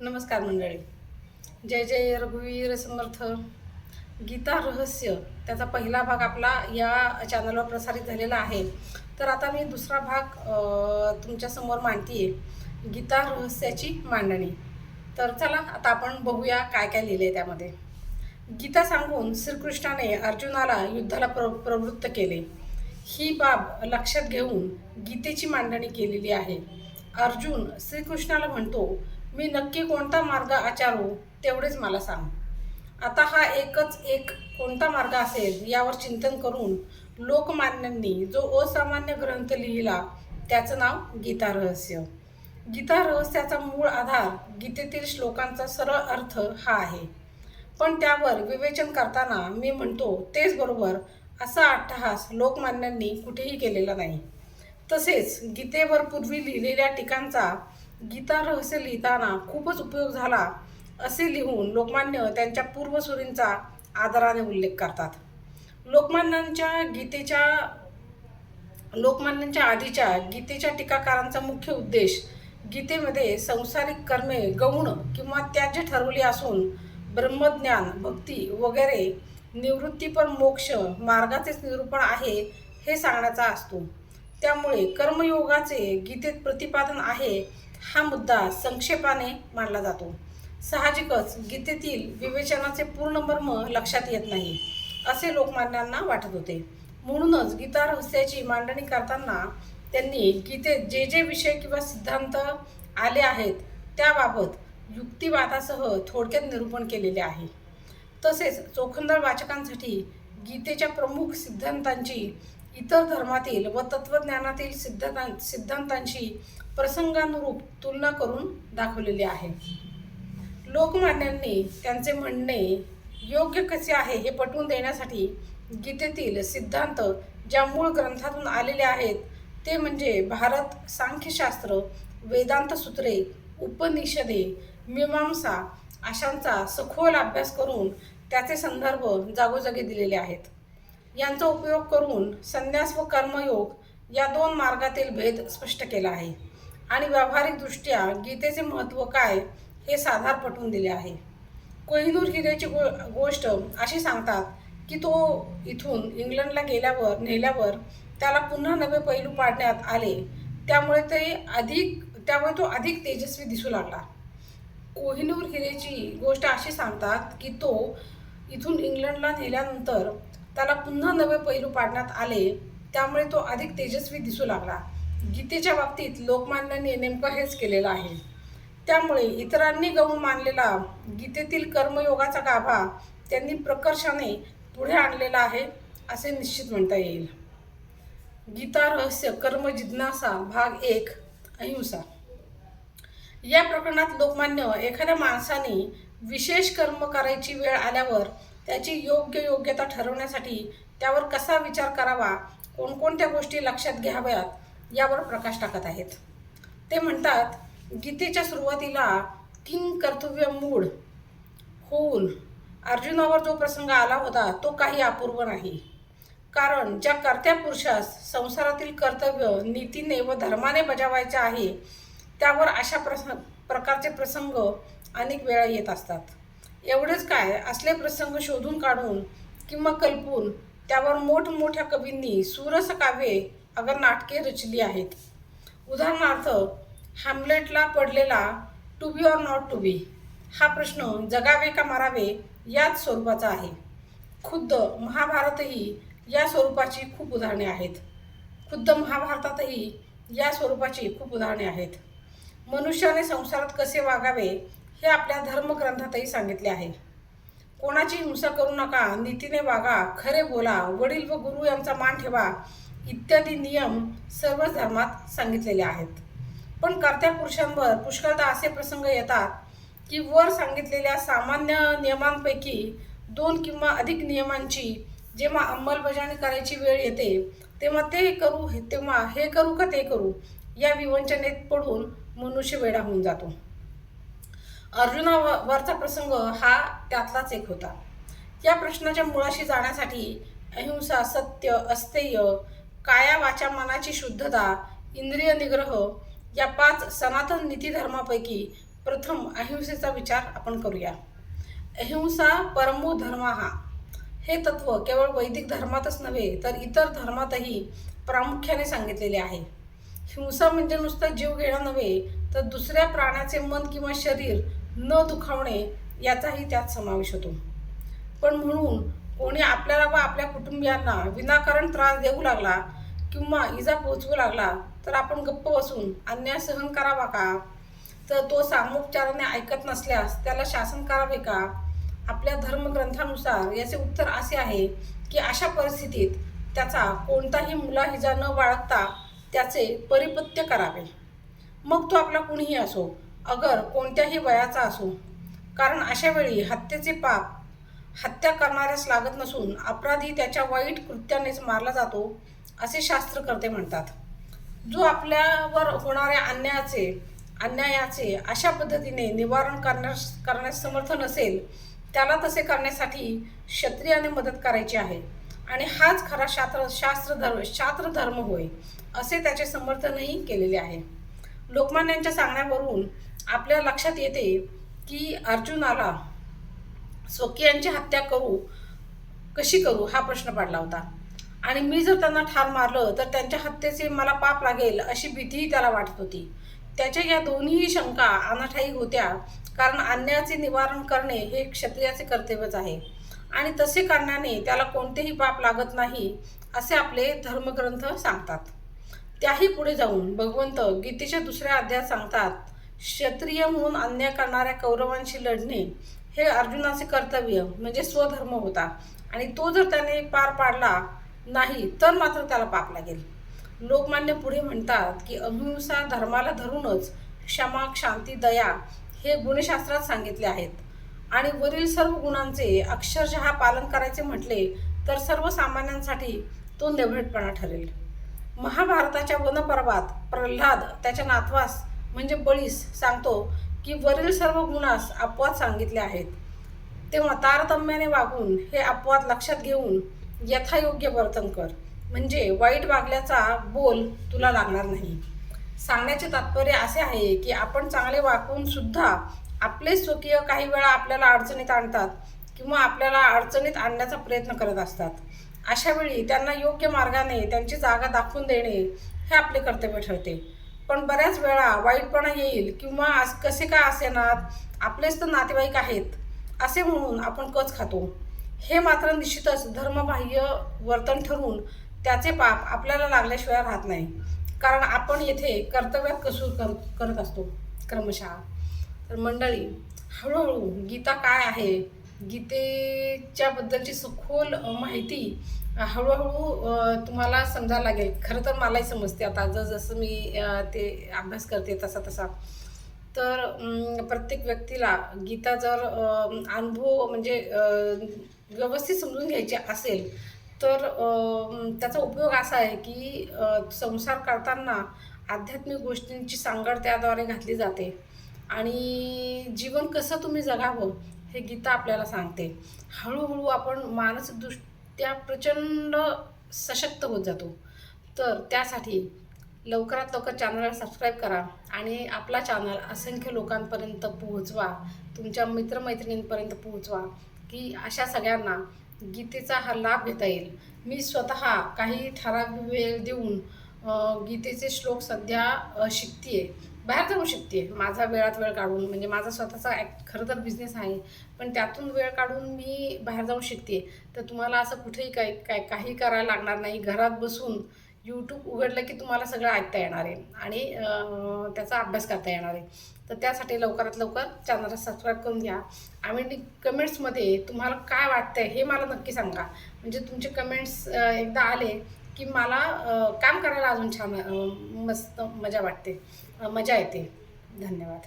नमस्कार मंडळी. जय जय रघुवीर समर्थ. गीता रहस्य त्याचा पहिला भाग आपला या चॅनलवर प्रसारित झालेला आहे. तर आता मी दुसरा भाग तुमच्यासमोर मांडते आहे गीता रहस्याची मांडणी. तर चला आता आपण बघूया काय काय लिहिलं आहे त्यामध्ये. गीता सांगून श्रीकृष्णाने अर्जुनाला युद्धाला प्र प्रवृत्त केले. ही बाब लक्षात घेऊन गीतेची मांडणी केलेली आहे. अर्जुन श्रीकृष्णाला म्हणतो मी नक्की कोणता मार्ग आचारू तेवढेच मला सांग. आता हा एकच एक कोणता मार्ग असेल यावर चिंतन करून लोकमान्यांनी जो असामान्य ग्रंथ लिहिला त्याचं नाव गीता रहस्य. गीता रहस्याचा मूळ आधार गीतेतील श्लोकांचा सरळ अर्थ हा आहे. पण त्यावर विवेचन करताना मी म्हणतो तेच बरोबर असा अट्टहास लोकमान्यांनी कुठेही केलेला नाही. तसेच गीतेवर पूर्वी लिहिलेल्या टीकांचा गीता रहस्य लिहिताना खूपच उपयोग झाला असे लिहून लोकमान्य त्यांच्या पूर्वसुरींचा आदराने उल्लेख करतात. लोकमान्यांच्या गीतेच्या लोकमान्यांच्या आधीच्या गीतेच्या टीकाकारांचा मुख्य उद्देश गीतेमध्ये संसारिक कर्मे गौण किंवा त्याज्य ठरवली असून ब्रह्मज्ञान भक्ती वगैरे निवृत्तीपर मोक्ष मार्गाचेच निरूपण आहे हे सांगण्याचा असतो. त्यामुळे कर्मयोगाचे गीतेत प्रतिपादन आहे हा मुद्दा संक्षेपाने मांडला जातो. साहजिकच गीतेतील विवेचनाचे पूर्ण मर्म लक्षात येत नाही असे लोकमान्यांना वाटत होते. म्हणूनच गीता रहस्याची मांडणी करताना त्यांनी गीतेत जे जे विषय किंवा सिद्धांत आले आहेत त्याबाबत युक्तिवादासह थोडक्यात निरूपण केलेले आहे. तसेच चोखंदळ वाचकांसाठी गीतेच्या प्रमुख सिद्धांतांची इतर धर्मातील व तत्वज्ञानातील सिद्धांतां सिद्धांतांशी प्रसंगानुरूप तुलना करून दाखवलेली आहे. लोकमान्यांनी त्यांचे म्हणणे योग्य कसे आहे हे पटवून देण्यासाठी गीतेतील सिद्धांत ज्या मूळ ग्रंथातून आलेले आहेत ते म्हणजे भारत सांख्यशास्त्र वेदांत सूत्रे उपनिषदे मीमांसा अशांचा सखोल अभ्यास करून त्याचे संदर्भ जागोजागी दिलेले आहेत. यांचा उपयोग करून संन्यास व कर्मयोग या दोन मार्गातील भेद स्पष्ट केला आहे. आणि व्यावहारिकदृष्ट्या गीतेचे महत्त्व काय हे साधार पटवून दिले आहे. कोहिनूर हिरेची गो गोष्ट अशी सांगतात की तो इथून इंग्लंडला गेल्यावर नेल्यावर त्याला पुन्हा नवे पैलू पाडण्यात आले. त्यामुळे ते अधिक त्यामुळे तो अधिक तेजस्वी दिसू लागला. कोहिनूर हिरेची गोष्ट अशी सांगतात की तो इथून इंग्लंडला नेल्यानंतर त्याला पुन्हा नवे पैलू पाडण्यात आले त्यामुळे तो अधिक तेजस्वी दिसू लागला. गीतेच्या बाबतीत लोकमान्यांनी नेमकं हेच केलेलं आहे. त्यामुळे इतरांनी गौण मानलेला गीतेतील कर्मयोगाचा गाभा त्यांनी प्रकर्षाने पुढे आणलेला आहे असे निश्चित म्हणता येईल. गीता रहस्य कर्म जिज्ञासा भाग एक अहिंसा. या प्रकरणात लोकमान्य एखाद्या माणसाने विशेष कर्म करायची वेळ आल्यावर त्याची योग्य योग्यता ठरवण्यासाठी त्यावर कसा विचार करावा कोणकोणत्या गोष्टी लक्षात घ्याव्यात यावर प्रकाश टाकत आहेत. ते म्हणतात गीतेच्या सुरुवातीला किंग कर्तव्य मूळ होऊन अर्जुनावर जो प्रसंग आला होता तो काही अपूर्व नाही. कारण ज्या कर्त्या पुरुषास संसारातील कर्तव्य नीतीने व धर्माने बजावायचे आहे त्यावर अशा प्रसंग प्रकारचे प्रसंग अनेक वेळा येत असतात. एवढेच काय? असले प्रसंग शोधून काढून किंवा कल्पून त्यावर मोठमोठ्या कवींनी सुरस काव्ये अगर नाटके रचली आहेत. उदाहरणार्थ हॅमलेटला पडलेला to be or not to be हा प्रश्न जगावे का मारावे याच स्वरूपाचा आहे. खुद्द महाभारतही या स्वरूपाची खूप उदाहरणे आहेत. खुद्द महाभारतातही या स्वरूपाची खूप उदाहरणे आहेत. मनुष्याने संसारात कसे वागावे हे आपल्या धर्मग्रंथातही सांगितले आहे. कोणाची हिंसा करू नका नीतीने वागा खरे बोला वडील व गुरु यांचा मान ठेवा इत्यादी नियम सर्व धर्मात सांगितलेले आहेत. पण कर्त्या पुरुषांवर पुष्कळदा असे प्रसंग येतात की वर सांगितलेल्या सामान्य नियमांपैकी दोन किंवा अधिक नियमांची जेव्हा अंमलबजावणी करायची वेळ येते तेव्हा ते करू तेव्हा हे करू का ते करू या विवंचनेत पडून मनुष्य वेडा होऊन जातो. अर्जुनावरचा प्रसंग हा त्यातलाच एक होता. या प्रश्नाच्या मुळाशी जाण्यासाठी अहिंसा सत्य अस्तेय काया वाचा मनाची शुद्धता इंद्रिय निग्रह या पाच सनातन नीती धर्मापैकी प्रथम अहिंसेचा विचार आपण करूया. अहिंसा परमो धर्म हा हे तत्व केवळ वैदिक धर्मातच नव्हे तर इतर धर्मातही प्रामुख्याने सांगितलेले आहे. हिंसा म्हणजे नुसतं जीव घेणं नव्हे तर दुसऱ्या प्राण्याचे मन किंवा शरीर न दुखावणे याचाही त्यात समावेश होतो. पण म्हणून कोणी आपल्याला व आपल्या कुटुंबियांना विनाकारण त्रास देऊ लागला किंवा इजा पोचवू लागला तर आपण गप्प बसून अन्याय सहन करावा का? तर तो सामोपचाराने ऐकत नसल्यास त्याला शासन करावे का? आपल्या धर्मग्रंथानुसार याचे उत्तर असे आहे की अशा परिस्थितीत त्याचा कोणताही मुलाहिजा न बाळगता त्याचे परिपत्य करावे. मग तो आपला कुणीही असो अगर कोणत्याही वयाचा असो. कारण अशा वेळी हत्येचे पाप हत्या करणाऱ्यास लागत नसून अपराधी त्याच्या वाईट कृत्यानेच मारला जातो असे शास्त्रकर्ते म्हणतात. जो आपल्यावर होणाऱ्या अन्यायाचे अन्यायाचे अशा पद्धतीने निवारण करण्यास करण्यास समर्थ नसेल त्याला तसे करण्यासाठी क्षत्रियाने मदत करायची आहे. आणि हाच खरा शास्त्र शास्त्र धर्म शास्त्र धर्म होय असे त्याचे समर्थनही केलेले आहे. लोकमान्यांच्या सांगण्यावरून आपल्या लक्षात येते की अर्जुनाला स्वकीयांची हत्या करू कशी करू हा प्रश्न पडला होता. आणि मी जर त्यांना ठार मारलं तर त्यांच्या हत्येचे मला पाप लागेल अशी भीतीही त्याला वाटत होती. त्याच्या या दोन्हीही शंका अनाठाई होत्या कारण अन्यायाचे निवारण करणे हे क्षत्रियाचे कर्तव्यच आहे. आणि तसे करण्याने त्याला कोणतेही पाप लागत नाही असे आपले धर्मग्रंथ सांगतात. त्याही पुढे जाऊन भगवंत गीतेच्या दुसऱ्या अध्यायात सांगतात क्षत्रिय म्हणून अन्याय करणाऱ्या कौरवांशी लढणे हे अर्जुनाचे कर्तव्य म्हणजे स्वधर्म होता. आणि तो जर त्याने पार पाडला नाही तर मात्र त्याला पाप लागेल. लोकमान्य पुढे म्हणतात की अहिंसा धर्माला धरूनच क्षमा शांती दया हे गुणशास्त्रात सांगितले आहेत. आणि वरील सर्व गुणांचे अक्षरशः पालन करायचे म्हटले तर सर्वसामान्यांसाठी तो नेभळटपणा ठरेल. महाभारताच्या वनपर्वात प्रल्हाद त्याच्या नातवास म्हणजे बळीस सांगतो की वरील सर्व गुणास अपवाद सांगितले आहेत. तेव्हा तारतम्याने वागून हे अपवाद लक्षात घेऊन यथायोग्य वर्तन कर. म्हणजे वाईट वागल्याचा बोल तुला लागणार नाही. सांगण्याचे तात्पर्य असे आहे की आपण चांगले वागून सुद्धा आपले स्वकीय काही वेळा आपल्याला अडचणीत आणतात किंवा आपल्याला अडचणीत आणण्याचा प्रयत्न करत असतात. अशा वेळी त्यांना योग्य मार्गाने त्यांची जागा दाखवून देणे हे आपले कर्तव्य ठरते. पण बऱ्याच वेळा वाईटपणा येईल किंवा आज कसे का असेनात आपलेच तर नातेवाईक आहेत. असे म्हणून आपण कच खातो. हे मात्र निश्चितच धर्मबाह्य वर्तन ठरून त्याचे पाप आपल्याला लागल्याशिवाय राहत नाही. कारण आपण येथे कर्तव्यात कसूर कर करत असतो. क्रमशः. तर मंडळी हळूहळू गीता काय आहे? गीतेच्याबद्दलची सखोल माहिती हळूहळू तुम्हाला समजायला लागेल. खरं तर मलाही समजते. आता जर जसं मी ते अभ्यास करते तसा तसा तर प्रत्येक व्यक्तीला गीता जर अनुभव म्हणजे व्यवस्थित समजून घ्यायची असेल तर त्याचा उपयोग असा आहे की संसार करताना आध्यात्मिक गोष्टींची सांगड त्याद्वारे घातली जाते. आणि जीवन कसं तुम्ही जगावं हे गीता आपल्याला सांगते. हळूहळू आपण त्या प्रचंड सशक्त होत जातो. तर त्यासाठी लवकरात लवकर चॅनलला सबस्क्राईब करा आणि आपला चॅनल असंख्य लोकांपर्यंत पोहोचवा. तुमच्या मित्रमैत्रिणींपर्यंत पोहोचवा की अशा सगळ्यांना गीतेचा हा लाभ घेता येईल. मी स्वतः काही ठराविक वेळ देऊन गीतेचे श्लोक सध्या शिकतीये. बाहेर जाऊन शिकते माझा वेळात वेळ काढून म्हणजे माझा स्वतःचा ॲक्ट खरं तर बिझनेस आहे पण त्यातून वेळ काढून मी बाहेर जाऊन शिकते तर तुम्हाला असं कुठेही काही काय काही करायला लागणार नाही. घरात बसून यूट्यूब उघडलं की तुम्हाला सगळं ऐकता येणार आहे. आणि त्याचा अभ्यास करता येणार आहे. तर त्यासाठी लवकरात लवकर चॅनलला सबस्क्राईब करून घ्या. आणि कमेंट्समध्ये तुम्हाला काय वाटतं आहे हे मला नक्की सांगा. म्हणजे तुमचे कमेंट्स एकदा आले की मला काम करायला अजून छान मस्त मजा वाटते. मजा येते. धन्यवाद.